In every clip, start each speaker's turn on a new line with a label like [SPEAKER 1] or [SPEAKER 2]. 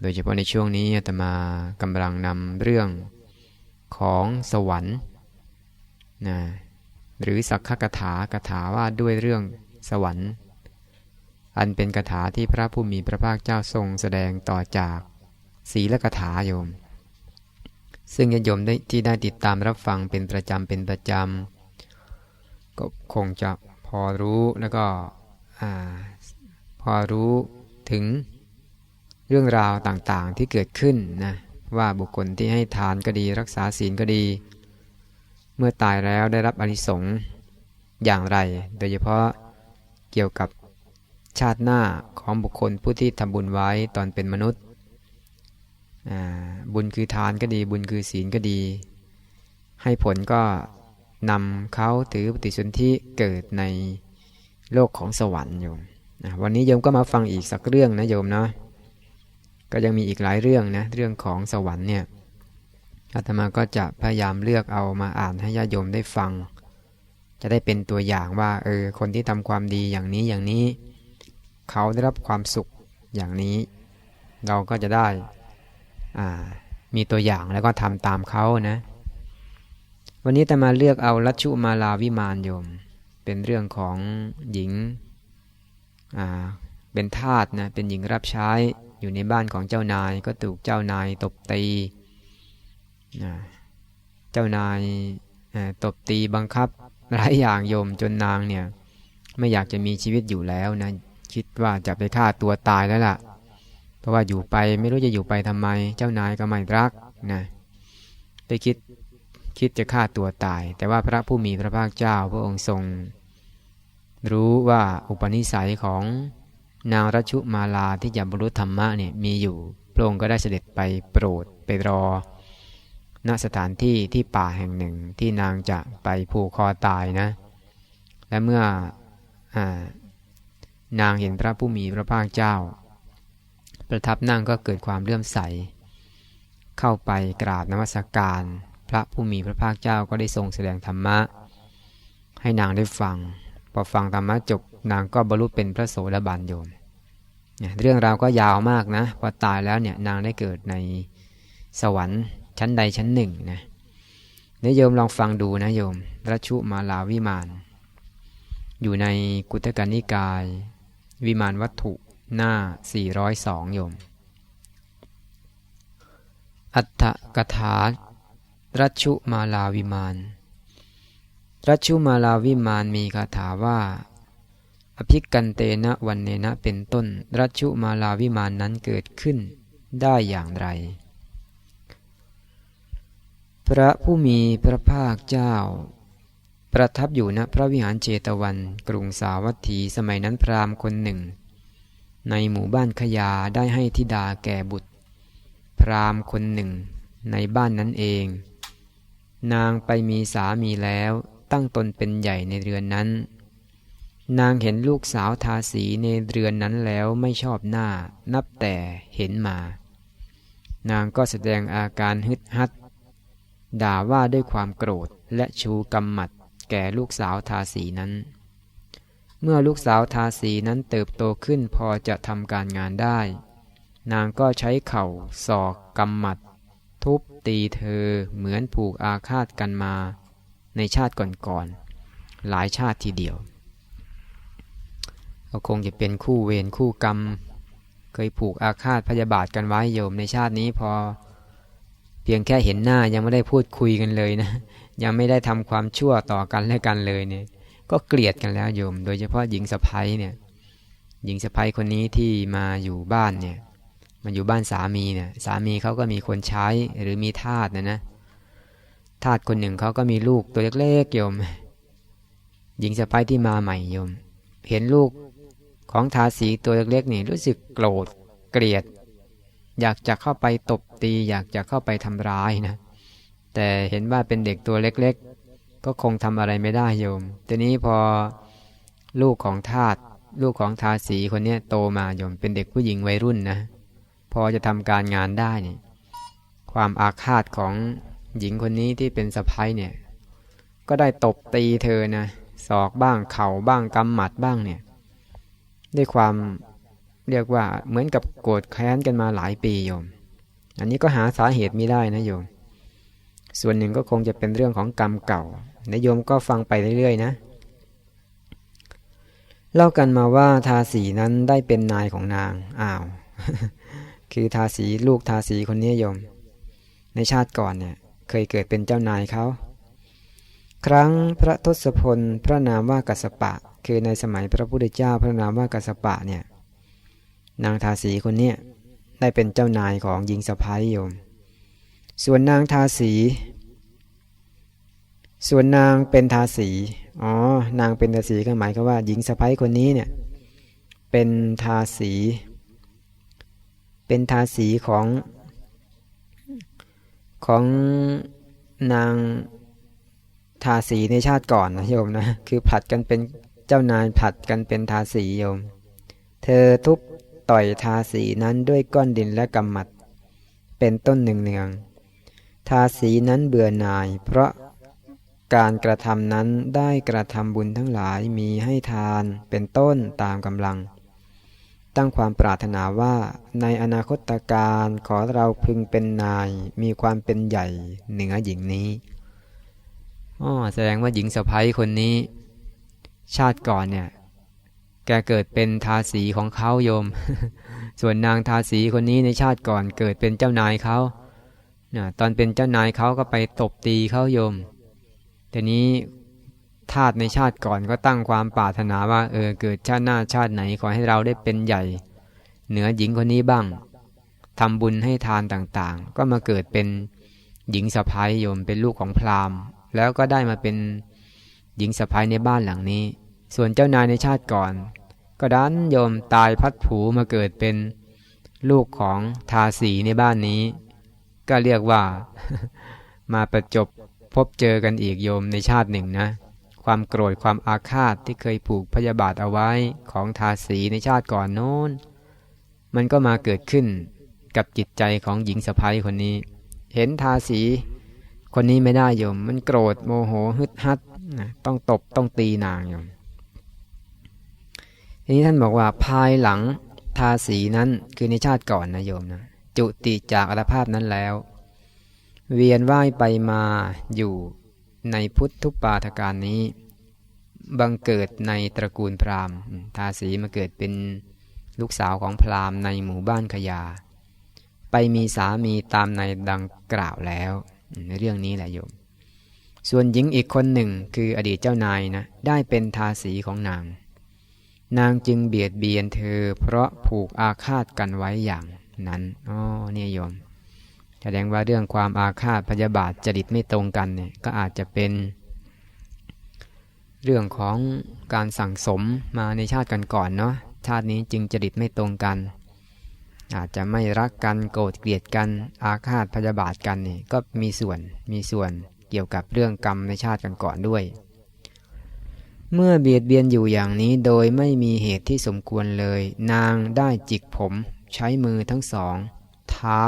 [SPEAKER 1] โดยเฉพาะในช่วงนี้อาตมากำลังนำเรื่องของสวรรค์นะหรือสักขกถากถาว่าด้วยเรื่องสวรรค์ อันเป็นกถาที่พระผู้มีพระภาคเจ้าทรงแสดงต่อจากศีลกถาโยม ซึ่งญาติโยมได้ที่ได้ติดตามรับฟังเป็นประจำเป็นประจำก็คงจะพอรู้แล้วก็พอรู้ถึง เรื่องราวต่างๆที่เกิดขึ้นนะว่าบุคคลที่ให้ทานก็ดี รักษาศีลก็ดี เมื่อตายแล้วได้รับอนิสงส์อย่างไร โดยเฉพาะเกี่ยวกับชาติหน้าของบุคคลผู้ที่ทำบุญไว้ตอนเป็นมนุษย์ บุญคือทานก็ดี บุญคือศีลก็ดี ให้ผลก็นำเขาถือปฏิสนธิเกิดในโลกของสวรรค์โยมวันนี้โยมก็มาฟังอีกสักเรื่องนะโยมเนาะ ก็ยังมีอีกหลายเรื่องนะเรื่องของสวรรค์เนี่ยอาตมาก็จะพยายามเลือกเอามาอ่านให้ญาติโยมได้ฟัง จะได้เป็นตัวอย่างว่าเออคนที่ทำความดีอย่างนี้อย่างนี้ เขาได้รับความสุขอย่างนี้ เราก็จะได้มีตัวอย่างแล้วก็ทำตามเขานะ วันนี้แต่มาเลือกเอาลัชุมาลาวิมานโยม เป็นเรื่องของหญิงเป็นทาสนะเป็นหญิงรับใช้ อยู่ในบ้านของเจ้านายก็ถูกเจ้านายตบตีเจ้านายตบตีบังคับหลายอย่างโยมจนนางเนี่ยไม่อยากจะมีชีวิตอยู่แล้วนะคิดว่าจะไปฆ่าตัวตายแล้วล่ะ เพราะว่าอยู่ไปไม่รู้จะอยู่ไปทำไม เจ้านายก็ไม่รักนะไปคิดคิดจะฆ่าตัวตาย แต่ว่าพระผู้มีพระภาคเจ้าพระองค์ทรง รู้ว่าอุปนิสัยของ นางรัชุมาลาที่จะบรรลุธรรมะเนี่ยมีอยู่ พระองค์ก็ได้เสด็จไปโปรดไปรอ ณสถานที่ที่ป่าแห่งหนึ่งที่นางจะไปผูกคอตายนะ และเมื่ออนางเห็นพระผู้มีพระภาคเจ้า ประทับนั่งก็เกิดความเลื่อมใส เข้าไปกราบนมัสการ พระผู้มีพระภาคเจ้าก็ได้ทรงแสดงธรรมะ ให้นางได้ฟัง พอฟังธรรมะจบ นางก็บรรลุเป็นพระโสดาบันโยมเรื่องราวก็ยาวมากนะพอตายแล้วเนี่ยนางได้เกิดในสวรรค์ชั้นใดชั้นหนึ่งนะนโยมลองฟังดูนะโยมรัชุมาลาวิมาน อยู่ในกุตกานิกาย วิมานวัตถุหน้า 402 โยม อัตถกถารัชุมาลาวิมาน รัชุมาลาวิมานมีคาถาว่า อภิกันเตนะวันเนนะเป็นต้น รัชุมาลาวิมานนั้นเกิดขึ้นได้อย่างไร พระผู้มีพระภาคเจ้า ประทับอยู่ณพระวิหารเจตวัน กรุงสาวัตถีสมัยนั้นพราหมณ์คนหนึ่ง ในหมู่บ้านขยาได้ให้ธิดาแก่บุตร พราหมณ์คนหนึ่ง ในบ้านนั้นเอง นางไปมีสามีแล้วตั้งตนเป็นใหญ่ในเรือนนั้น นางเห็นลูกสาวทาสีในเรือนนั้นแล้วไม่ชอบหน้า นับแต่เห็นมา นางก็แสดงอาการฮึดฮัด ด่าว่าด้วยความโกรธและชูกำหมัด แก่ลูกสาวทาสีนั้น เมื่อลูกสาวทาสีนั้นเติบโตขึ้นพอจะทำการงานได้ นางก็ใช้เข่าศอกกำหมัด ทุบตีเธอเหมือนผูกอาฆาตกันมา ในชาติก่อนๆหลายชาติทีเดียว ก็คงจะเป็นคู่เวรคู่กรรม เคยผูกอาฆาตพยาบาทกันไว้โยมในชาตินี้พอ เพียงแค่เห็นหน้ายังไม่ได้พูดคุยกันเลยนะ ยังไม่ได้ทำความชั่วต่อกันและกันเลยเนี่ย ก็เกลียดกันแล้วโยม โดยเฉพาะหญิงสะพ้ยเนี่ย หญิงสะพ้ยคนนี้ที่มาอยู่บ้านเนี่ยมาอยู่บ้านสามีเนี่ยสามีเขาก็มีคนใช้หรือมีทาสนะนะทาสคนหนึ่งเขาก็มีลูกตัวเล็กๆโยม หญิงสะพ้ายที่มาใหม่โยม เห็นลูก ของทาสีตัวเล็กๆนี่รู้สึกโกรธเกลียด อยากจะเข้าไปตบตี อยากจะเข้าไปทำร้ายนะ แต่เห็นว่าเป็นเด็กตัวเล็กๆ ก็คงทำอะไรไม่ได้โยมทีนี้พอลูกของทาสลูกของทาสีคนนี้โตมาโยมเป็นเด็กผู้หญิงวัยรุ่นนะพอจะทำการงานได้เนี่ยความอาฆาตของหญิงคนนี้ที่เป็นสะพ้ายเนี่ย ก็ได้ตบตีเธอนะศอกบ้างเข่าบ้างกำหมัดบ้างเนี่ย ด้วยความเรียกว่าเหมือนกับโกรธแค้นกันมาหลายปีโยม อันนี้ก็หาสาเหตุไม่ได้นะโยม ส่วนหนึ่งก็คงจะเป็นเรื่องของกรรมเก่านโยมก็ฟังไปเรื่อยๆนะ เล่ากันมาว่าทาสีนั้นได้เป็นนายของนาง อ้าว คือทาสีลูกทาสีคนนี้โยม ในชาติก่อนเนี่ย เคยเกิดเป็นเจ้านายเขา ครั้งพระทศพลพระนามว่ากัสปะ คือในสมัยพระพุทธเจ้าพระนามว่ากัสปะเนี่ยนางทาสีคนนี้ได้เป็นเจ้านายของหญิงสะพ้ายโยม ส่วนนางทาสี ส่วนนางเป็นทาสี อ๋อ นางเป็นทาสีก็หมายความว่าหญิงสะพ้ายคนนี้เนี่ยเป็นทาสี เป็นทาสีของของนางทาสีในชาติก่อนนะโยมนะ คือผัดกันเป็น เจ้านายผัดกันเป็นทาสีโยม เธอทุบต่อยทาสีนั้นด้วยก้อนดินและกำมัด เป็นต้นหนึ่งเนือง ทาสีนั้นเบื่อหน่าย เพราะการกระทำนั้นได้กระทำบุญทั้งหลายมีให้ทานเป็นต้นตามกำลัง ตั้งความปรารถนาว่าในอนาคตการขอเราพึงเป็นนายมีความเป็นใหญ่เหนือหญิงนี้อ๋อแสดงว่าหญิงสะพ้ยคนนี้ ชาติก่อนเนี่ย แกเกิดเป็นทาสีของเขาโยม ส่วนนางทาสีคนนี้ในชาติก่อนเกิดเป็นเจ้านายเขานะตอนเป็นเจ้านายเขาก็ไปตบตีเขาโยม แต่นี้ทาสในชาติก่อนก็ตั้งความปรารถนาว่า เออเกิดชาติหน้าชาติไหนขอให้เราได้เป็นใหญ่ เหนือหญิงคนนี้บ้างทำบุญให้ทานต่างๆ ก็มาเกิดเป็นหญิงสะพ้ายโยมเป็นลูกของพราหมณ์ แล้วก็ได้มาเป็น หญิงสะพ้ายในบ้านหลังนี้ ส่วนเจ้านายในชาติก่อน ก็ดันโยมตายพัดผูมาเกิดเป็นลูกของทาสีในบ้านนี้ ก็เรียกว่ามาประจบพบเจอกันอีกโยมในชาติหนึ่งนะ ความโกรธความอาฆาตที่เคยผูกพยาบาทเอาไว้ของทาสีในชาติก่อนโน้น มันก็มาเกิดขึ้นกับจิตใจของหญิงสะพ้ายคนนี้ เห็นทาสี คนนี้ไม่ได้โยม มันโกรธโมโหฮึดฮัดนะต้องตบต้องตีนางโยม ทีนี้ท่านบอกว่าภายหลังทาสีนั้นคือในชาติก่อนนะโยมนะจุติจากอัตภาพนั้นแล้ว เวียนว่ายไปมาอยู่ในพุทธุปาทการนี้ บังเกิดในตระกูลพราหมณ์ ทาสีมาเกิดเป็นลูกสาวของพราหมณ์ในหมู่บ้านขยา ไปมีสามีตามในดังกล่าวแล้ว ในเรื่องนี้แหละโยม ส่วนหญิงอีกคนหนึ่งคืออดีตเจ้านายนะได้เป็นทาสีของนาง นางจึงเบียดเบียนเธอ เพราะผูกอาฆาตกันไว้อย่างนั้นอ๋อเนี่ยโยม แสดงว่าเรื่องความอาฆาตพยาบาทจริตไม่ตรงกันเนี่ยก็อาจจะเป็น เรื่องของการสั่งสมมาในชาติกันก่อนเนาะชาตินี้จึงจริตไม่ตรงกัน อาจจะไม่รักกันโกรธเกลียดกันอาฆาตพยาบาทกันนี่ก็มีส่วนมีส่วนเกี่ยวกับเรื่องกรรมในชาติกันก่อนด้วย เมื่อเบียดเบียนอยู่อย่างนี้โดยไม่มีเหตุที่สมควรเลย นางได้จิกผมใช้มือทั้งสอง เท้า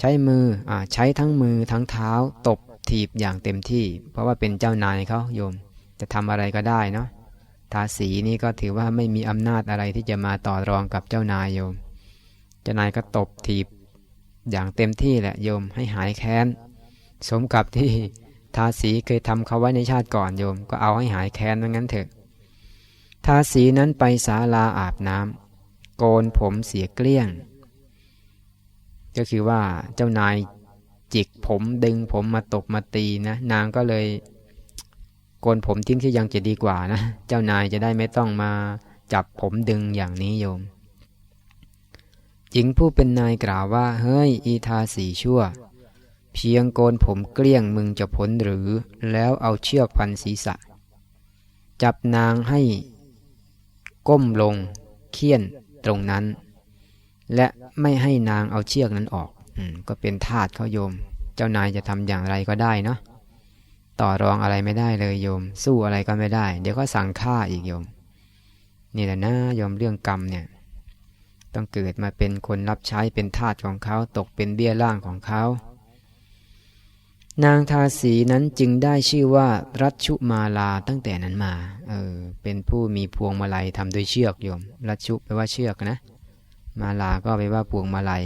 [SPEAKER 1] ใช้มืออใช้ทั้งมือทั้งเท้า ตบถีบอย่างเต็มที่ เพราะว่าเป็นเจ้านายเขาโยม จะทำอะไรก็ได้เนาะทาสีนี่ก็ถือว่าไม่มีอำนาจอะไรที่จะมาต่อรองกับเจ้านายโยม เจ้านายก็ตบถีบอย่างเต็มที่แหละโยมให้หายแค้น สมกับที่ทาสีเคยทำเขาไว้ในชาติก่อนโยม ก็เอาให้หายแค้นว่างั้นเถอะ ทาสีนั้นไปศาลาอาบน้ำโกนผมเสียเกลี้ยง ก็คือว่าเจ้านายจิกผมดึงผมมาตบมาตีนะ นางก็เลยโกนผมทิ้งที่ยังจะดีกว่านะ เจ้านายจะได้ไม่ต้องมาจับผมดึงอย่างนี้โยม หญิงผู้เป็นนายกล่าวว่า เฮ้ย อีทาสีชั่ว เพียงโกนผมเกลี้ยงมึงจะพ้นหรือ แล้วเอาเชือกพันศีรษะ จับนางให้ ก้มลง เคี่ยนตรงนั้น และไม่ให้นางเอาเชือกนั้นออกอก็เป็นทาสเขาโยม เจ้านายจะทำอย่างไรก็ได้เนาะต่อรองอะไรไม่ได้เลยโยม สู้อะไรก็ไม่ได้ เดี๋ยวก็สั่งฆ่าอีกโยม นี่แหละนะโยมเรื่องกรรมเนี่ย ต้องเกิดมาเป็นคนรับใช้เป็นทาสของเขาตกเป็นเบี้ยล่างของเขา นางทาสีนั้นจึงได้ชื่อว่ารัชุมาลาตั้งแต่นั้นมาเออเป็นผู้มีพวงมาลัยทำโดยเชือกโยม รัชุแปลว่าเชือกนะ มาลาก็แปลว่าพวงมาลัย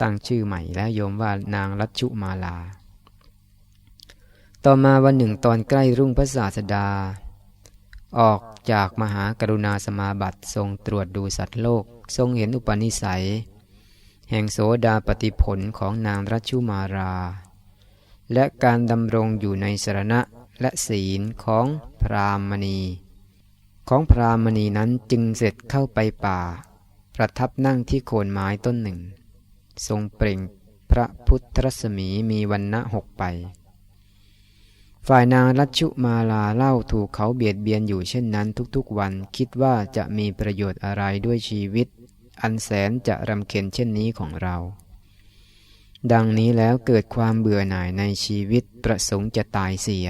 [SPEAKER 1] ตั้งชื่อใหม่แล้วโยมว่านางรัชุมาลา ต่อมาวันหนึ่งตอนใกล้รุ่งพระศาสดา ออกจากมหากรุณาสมาบัติทรงตรวจดูสัตว์โลก ทรงเห็นอุปนิสัย แห่งโสดาปฏิผลของนางรัชุมารา และการดำรงอยู่ในสรณะและศีลของพรามณี ของพรามณีนั้นจึงเสร็จเข้าไปป่า ประทับนั่งที่โคนไม้ต้นหนึ่ง ทรงเปล่งพระพุทธรัศมีมีวันณะหกไป ฝ่ายนางรัชุมาลาเล่าถูกเขาเบียดเบียนอยู่เช่นนั้นทุกๆวัน คิดว่าจะมีประโยชน์อะไรด้วยชีวิต อันแสนจะรำเค็ญเช่นนี้ของเรา ดังนี้แล้วเกิดความเบื่อหน่ายในชีวิตประสงค์จะตายเสีย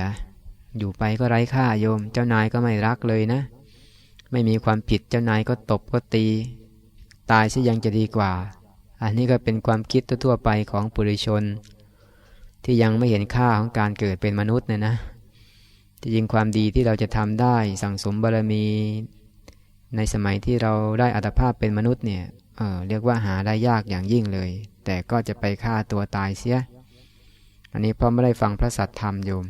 [SPEAKER 1] อยู่ไปก็ไร้ค่าโยม เจ้านายก็ไม่รักเลยนะ ไม่มีความผิดเจ้านายก็ตบก็ตี ตายซะยังจะดีกว่า อันนี้ก็เป็นความคิดทั่วไปของปุถุชน ที่ยังไม่เห็นค่าของการเกิดเป็นมนุษย์เนะนะที่จริงความดีที่เราจะทำได้สั่งสมบารมี ในสมัยที่เราได้อัตภาพเป็นมนุษย์เนี่ยเออเรียกว่าหาได้ยากอย่างยิ่งเลย แต่ก็จะไปฆ่าตัวตายเสีย อันนี้เพราะไม่ได้ฟังพระสัทธรรมโยม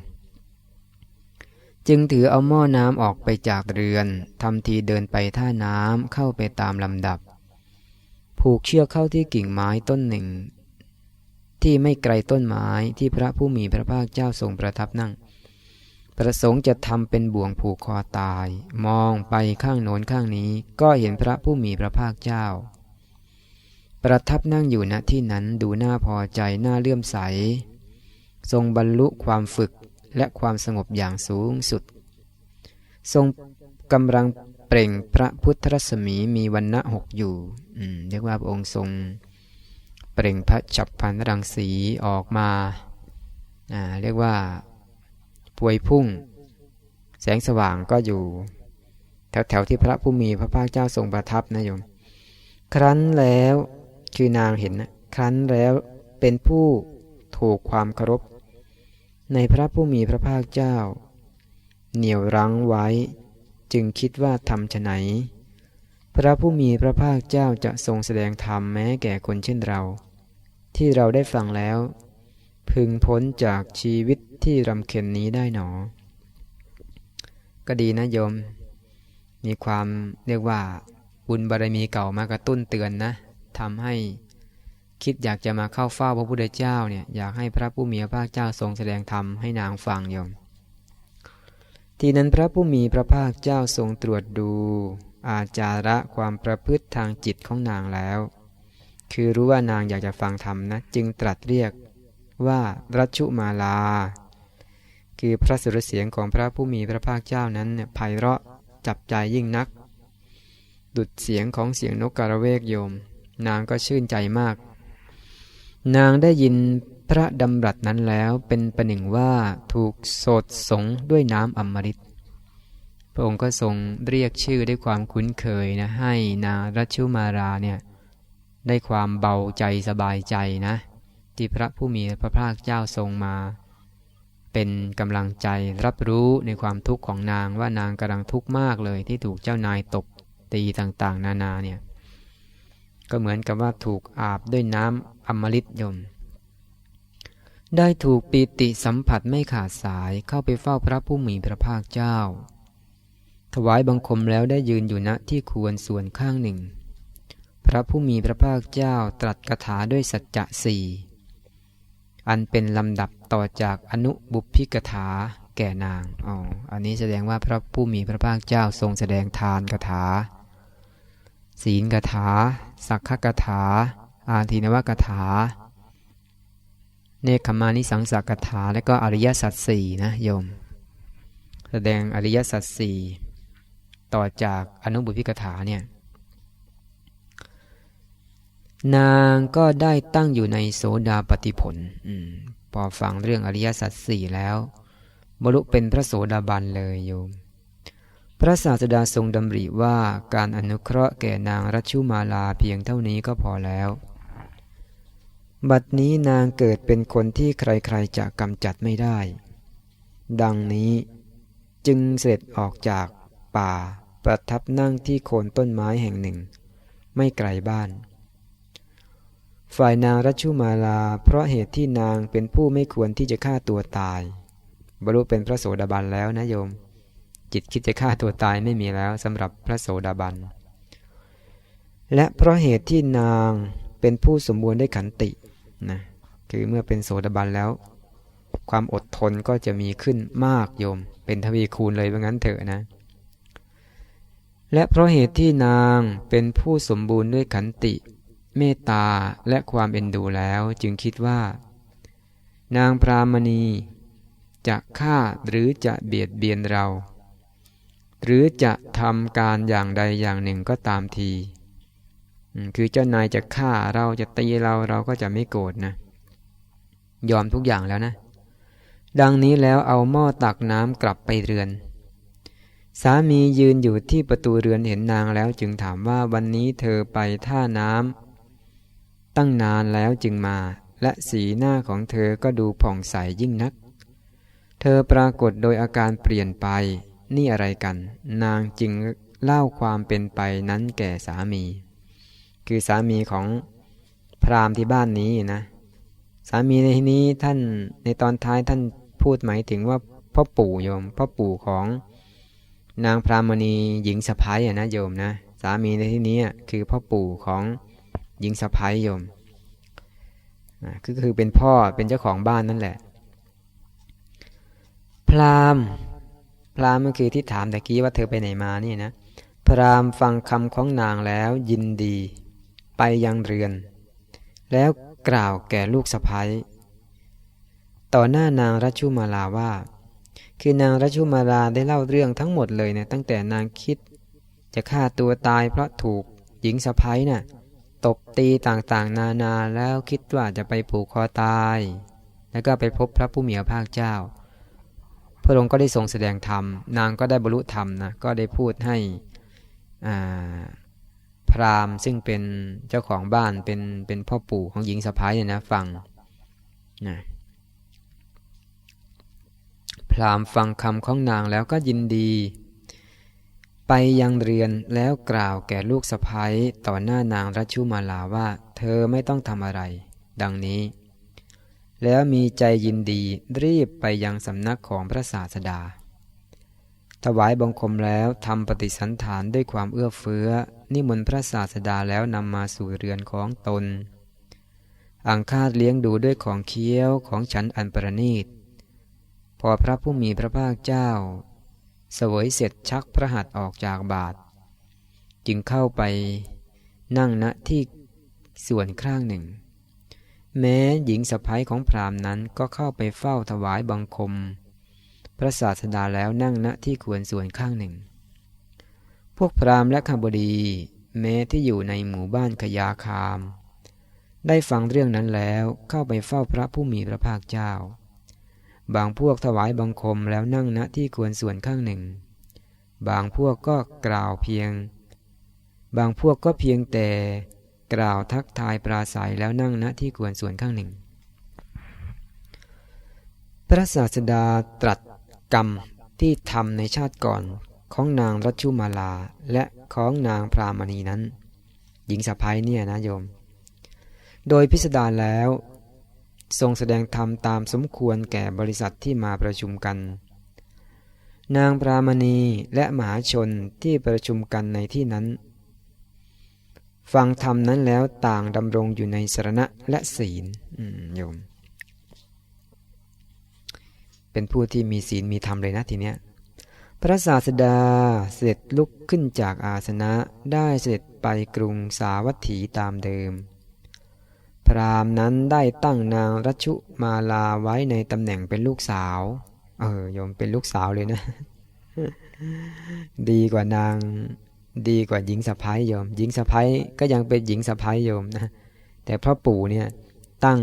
[SPEAKER 1] จึงถือเอาหม้อน้ำออกไปจากเรือนทำทีเดินไปท่าน้ำเข้าไปตามลำดับ ผูกเชือกเข้าที่กิ่งไม้ต้นหนึ่ง ที่ไม่ไกลต้นไม้ที่พระผู้มีพระภาคเจ้าทรงประทับนั่ง ประสงค์จะทำเป็นบ่วงผูกคอตาย มองไปข้างโน้นข้างนี้ ก็เห็นพระผู้มีพระภาคเจ้า ประทับนั่งอยู่ณที่นั้นดูน่าพอใจน่าเลื่อมใส ทรงบรรลุความฝึกและความสงบอย่างสูงสุด ทรงกำลังเปล่งพระพุทธรัศมีมีวันณะหกอยู่เรียกว่าพระองค์ทรง เปล่งพระฉับพันรังสีออกมาเรียกว่าปวยพุ่ง แสงสว่างก็อยู่ แถวๆที่พระผู้มีพระภาคเจ้าทรงประทับนะโยม ครั้นแล้วคือนางเห็นนะครั้นแล้วเป็นผู้ถูกความเคารพ ในพระผู้มีพระภาคเจ้า เหนี่ยวรั้งไว้ จึงคิดว่าทำไหน พระผู้มีพระภาคเจ้าจะทรงแสดงธรรมแม้แก่คนเช่นเรา ที่เราได้ฟังแล้ว พึงพ้นจากชีวิตที่รำเค็ญนี้ได้หนอ ก็ดีนะโยม มีความเรียกว่าบุญบารมีเก่ามากระตุ้นเตือนนะทำให้คิดอยากจะมาเข้าเฝ้าพระพุทธเจ้าเนี่ยอยากให้พระผู้มีพระภาคเจ้าทรงแสดงธรรมให้นางฟังโยม ทีนั้นพระผู้มีพระภาคเจ้าทรงตรวจดู อาจาระความประพฤติทางจิตของนางแล้ว คือรู้ว่านางอยากจะฟังธรรมนะ จึงตรัสเรียกว่ารัชุมาลา คือพระสุรเสียงของพระผู้มีพระภาคเจ้านั้นเนี่ยไพเราะจับใจยิ่งนัก ดุดเสียงของเสียงนกกระเวกโยม นางก็ชื่นใจมาก นางได้ยินพระดำรัสนั้นแล้วเป็นประหนึ่งว่าถูกโสดสงด้วยน้ำอมฤต พระองค์ก็ทรงเรียกชื่อด้วยความคุ้นเคยนะให้นารัชุมาราเนี่ยได้ความเบาใจสบายใจนะที่พระผู้มีพระภาคเจ้าทรงมา เป็นกำลังใจรับรู้ในความทุกข์ของนางว่านางกำลังทุกข์มากเลยที่ถูกเจ้านายตบตีต่างๆ นานาเนี่ยก็เหมือนกับว่าถูกอาบด้วยน้ำอมฤตยม ได้ถูกปีติสัมผัสไม่ขาดสายเข้าไปเฝ้าพระผู้มีพระภาคเจ้า ถวายบังคมแล้วได้ยืนอยู่ณที่ควรส่วนข้างหนึ่ง พระผู้มีพระภาคเจ้าตรัสคาถาด้วยสัจจะสี่อันเป็นลำดับต่อจากอนุบุพิกถาแก่นางอ๋ออันนี้แสดงว่าพระผู้มีพระภาคเจ้าทรงแสดงทานคาถา ศีลกถา สักขกถา อาทินวกถา เนคขมานิสังสักถา และก็อริยสัจสี่นะโยม แสดงอริยสัจสี่ ต่อจากอนุบุพิกถาเนี่ยนางก็ได้ตั้งอยู่ในโสดาปฏิผลอพอฟังเรื่องอริยสัจสี่แล้วบรรลุเป็นพระโสดาบันเลยโยม พระศาสดาทรงดำริว่าการอนุเคราะห์แก่นางรัชุมาลาเพียงเท่านี้ก็พอแล้ว บัดนี้นางเกิดเป็นคนที่ใครๆจะกำจัดไม่ได้ ดังนี้จึงเสร็จออกจากป่า ประทับนั่งที่โคนต้นไม้แห่งหนึ่ง ไม่ไกลบ้าน ฝ่ายนางรัชุมาลา เพราะเหตุที่นางเป็นผู้ไม่ควรที่จะฆ่าตัวตาย บรรลุเป็นพระโสดาบันแล้วนะโยม จิตคิดจะฆ่าตัวตายไม่มีแล้วสำหรับพระโสดาบัน และเพราะเหตุที่นางเป็นผู้สมบูรณ์ได้ขันตินะคือเมื่อเป็นโสดาบันแล้ว ความอดทนก็จะมีขึ้นมากโยม เป็นทวีคูณเลยว่างั้นเถอะนะ และเพราะเหตุที่นางเป็นผู้สมบูรณ์ด้วยขันติ เมตตาและความเอ็นดูแล้วจึงคิดว่า นางพรามณีจะฆ่าหรือจะเบียดเบียนเรา หรือจะทำการอย่างใดอย่างหนึ่งก็ตามที คือเจ้านายจะฆ่าเราจะตีเราเราก็จะไม่โกรธนะ ยอมทุกอย่างแล้วนะ ดังนี้แล้วเอาหม้อตักน้ำกลับไปเรือน สามียืนอยู่ที่ประตูเรือนเห็นนางแล้วจึงถามว่าวันนี้เธอไปท่าน้ำตั้งนานแล้วจึงมา และสีหน้าของเธอก็ดูผ่องใสยยิ่งนัก เธอปรากฏโดยอาการเปลี่ยนไป นี่อะไรกัน นางจึงเล่าความเป็นไปนั้นแก่สามี คือสามีของพราหมณ์ที่บ้านนี้นะ สามีในที่นี้ท่านในตอนท้ายท่านพูดหมายถึงว่าพ่อปู่โยมพ่อปู่ของ นางพรามณีหญิงสะพ้ายนะโยมนะสามีในที่นี้คือพ่อปู่ของหญิงสะพ้ายโยมก็คือเป็นพ่อเป็นเจ้าของบ้านนั่นแหละ พรามพรามก็คือที่ถามตะกี้ว่าเธอไปไหนมานี่นะพรามฟังคำของนางแล้วยินดี ไปยังเรือน แล้วกล่าวแก่ลูกสะพ้ายต่อหน้านางรัชุมาลาว่า คือนางรัชุมาลาได้เล่าเรื่องทั้งหมดเลยนะตั้งแต่นางคิด จะฆ่าตัวตายเพราะถูกหญิงสะพ้ายนะ่ะตบตีต่างๆ นานาแล้วคิดว่าจะไปผูกคอตาย แล้วก็ไปพบพระผู้มีพระภาคเจ้า พระองค์ก็ได้ทรงแสดงธรรม นางก็ได้บรรลุธรรมนะก็ได้พูดให้พราหมณ์ซึ่งเป็นเจ้าของบ้านเป็นเป็นพ่อปู่ของหญิงสะพ้ายเนี่ยนะฟังนะ พราหมณ์ฟังคำของนางแล้วก็ยินดี ไปยังเรียนแล้วกล่าวแก่ลูกสะพ้ายต่อหน้านางรัชุมาลาว่า เธอไม่ต้องทำอะไร ดังนี้ แล้วมีใจยินดีรีบไปยังสำนักของพระศาสดา ถวายบังคมแล้วทำปฏิสันฐานด้วยความเอื้อเฟื้อ นิมนต์พระศาสดาแล้วนำมาสู่เรือนของตน อังคาดเลี้ยงดูด้วยของเคี้ยวของฉันอันประณีต พอพระผู้มีพระภาคเจ้า เสวยเสร็จชักพระหัตถ์ออกจากบาท จึงเข้าไปนั่งณที่ส่วนข้างหนึ่ง แม้หญิงสะพ้ยของพราหมณ์นั้นก็เข้าไปเฝ้าถวายบังคม พระศาสดาแล้วนั่งณที่ควรส่วนข้างหนึ่ง พวกพราหมณ์และขบดี แม้ที่อยู่ในหมู่บ้านขยาคาม ได้ฟังเรื่องนั้นแล้วเข้าไปเฝ้าพระผู้มีพระภาคเจ้า บางพวกถวายบังคมแล้วนั่งณที่ควรส่วนข้างหนึ่ง บางพวกก็กล่าวเพียง บางพวกก็เพียงแต่กล่าวทักทายปราศัยแล้วนั่งณที่ควรส่วนข้างหนึ่ง พระศาสดาตรัสกรรมที่ทำในชาติก่อนของนางรัชุมาลาและของนางพรามณีนั้น หญิงสะพ้ายเนี่ยนะโยม โดยพิสดารแล้ว ทรงแสดงธรรมตามสมควรแก่บริษัทที่มาประชุมกัน นางพรามณีและมหาชนที่ประชุมกันในที่นั้น ฟังธรรมนั้นแล้วต่างดำรงอยู่ในสรณะและศีลโยม เป็นผู้ที่มีศีลมีธรรมเลยนะทีเนี้ยพระศาสดาเสด็จลุกขึ้นจากอาสนะได้เสด็จไปกรุงสาวัตถีตามเดิม พรามนั้นได้ตั้งนางรัชุมาลาไว้ในตำแหน่งเป็นลูกสาว เออโยมเป็นลูกสาวเลยนะ ดีกว่านางดีกว่าหญิงสะพ้ายโยม หญิงสะพ้ายก็ยังเป็นหญิงสะพ้ายโยมนะ แต่พระปู่เนี่ยตั้ง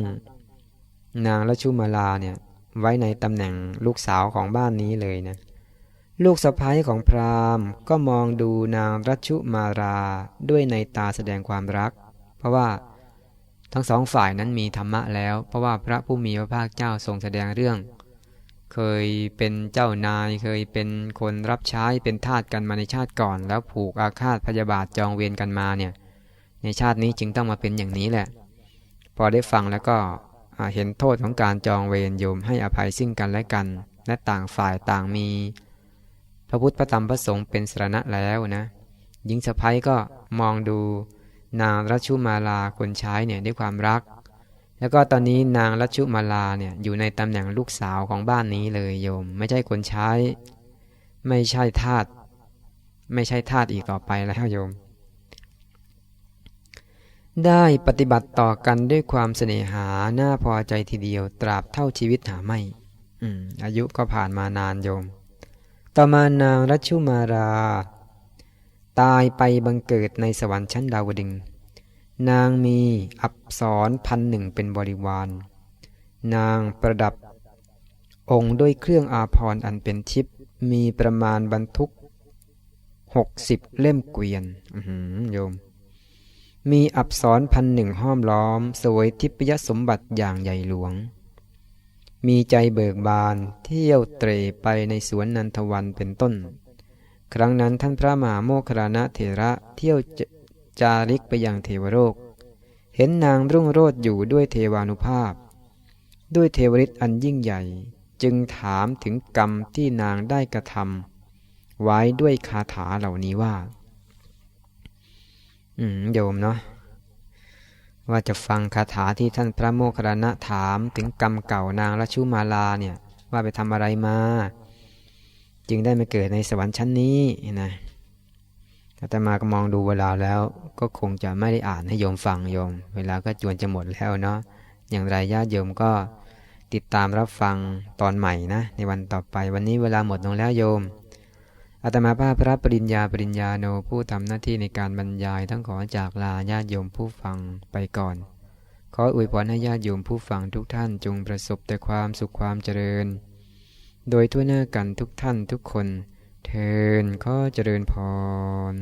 [SPEAKER 1] นางรัชุมาลาเนี่ยไว้ในตำแหน่งลูกสาวของบ้านนี้เลยนะ ลูกสะพ้ายของพราหมณ์ก็มองดูนางรัชุมาราด้วยในตาแสดงความรัก เพราะว่า ทั้งสองฝ่ายนั้นมีธรรมะแล้ว เพราะว่าพระผู้มีพระภาคเจ้าทรงแสดงเรื่อง เคยเป็นเจ้านายเคยเป็นคนรับใช้เป็นทาสกันมาในชาติก่อน แล้วผูกอาฆาตพยาบาทจองเวรกันมาเนี่ย ในชาตินี้จึงต้องมาเป็นอย่างนี้แหละ พอได้ฟังแล้วก็เห็นโทษของการจองเวรโยมให้อภัยซึ่งกันและกัน และต่างฝ่ายต่างมี พระพุทธพระธรรมพระสงฆ์เป็นสรณะแล้วนะหญิงสะพ้ยก็มองดู นางรัชุมาลาคนใช้เนี่ยด้วยความรัก แล้วก็ตอนนี้นางรัชุมาลาเนี่ยอยู่ในตำแหน่งลูกสาวของบ้านนี้เลยโยม ไม่ใช่คนใช้ ไม่ใช่ทาสไม่ใช่ทาสอีกต่อไปแล้วโยม ได้ปฏิบัติต่อกันด้วยความเสน่หาน่าพอใจทีเดียวตราบเท่าชีวิตหาไม่อืมอายุก็ผ่านมานานโยม ต่อมานางรัชุมารา ตายไปบังเกิดในสวรรค์ชั้นดาวดึง นางมีอับสรพันหนึ่งเป็นบริวาร นางประดับ องค์ด้วยเครื่องอาภรณ์อันเป็นทิพย์มีประมาณบรรทุกหกสิบเล่มเกวียนโยม มีอับสรพันหนึ่งห้อมล้อม สวยทิพยสมบัติอย่างใหญ่หลวง มีใจเบิกบานเที่ยวเตรไปในสวนนันทวันเป็นต้น ครั้งนั้นท่านพระมหาโมคคลานะเถระเที่ยวจาริกไปยังเทวโลก เห็นนางรุ่งโรจน์อยู่ด้วยเทวานุภาพ ด้วยเทวฤทธิ์อันยิ่งใหญ่ จึงถามถึงกรรมที่นางได้กระทำไว้ด้วยคาถาเหล่านี้ว่า อืมโยมเนาะว่าจะฟังคาถาที่ท่านพระโมคคัลลานะถามถึงกรรมเก่านางละชุมาลาเนี่ย ว่าไปทำอะไรมา จึงได้มาเกิดในสวรรค์ชั้นนี้นะอาตมาก็มองดูเวลาแล้วก็คงจะไม่ได้อ่านให้โยมฟังโยม เวลาก็จวนจะหมดแล้วเนาะอย่างไรญาติโยมก็ติดตามรับฟังตอนใหม่นะ ในวันต่อไปวันนี้เวลาหมดลงแล้วโยมอาตมาภาพพระปริญญาปริญญาโนผู้ทำหน้าที่ในการบรรยายทั้งขอจากลาญาติโยมผู้ฟังไปก่อน ขออวยพรให้ญาติโยมผู้ฟังทุกท่านจงประสบแต่ความสุขความเจริญ โดยทั่วหน้ากันทุกท่านทุกคน เทินข้อเจริญพร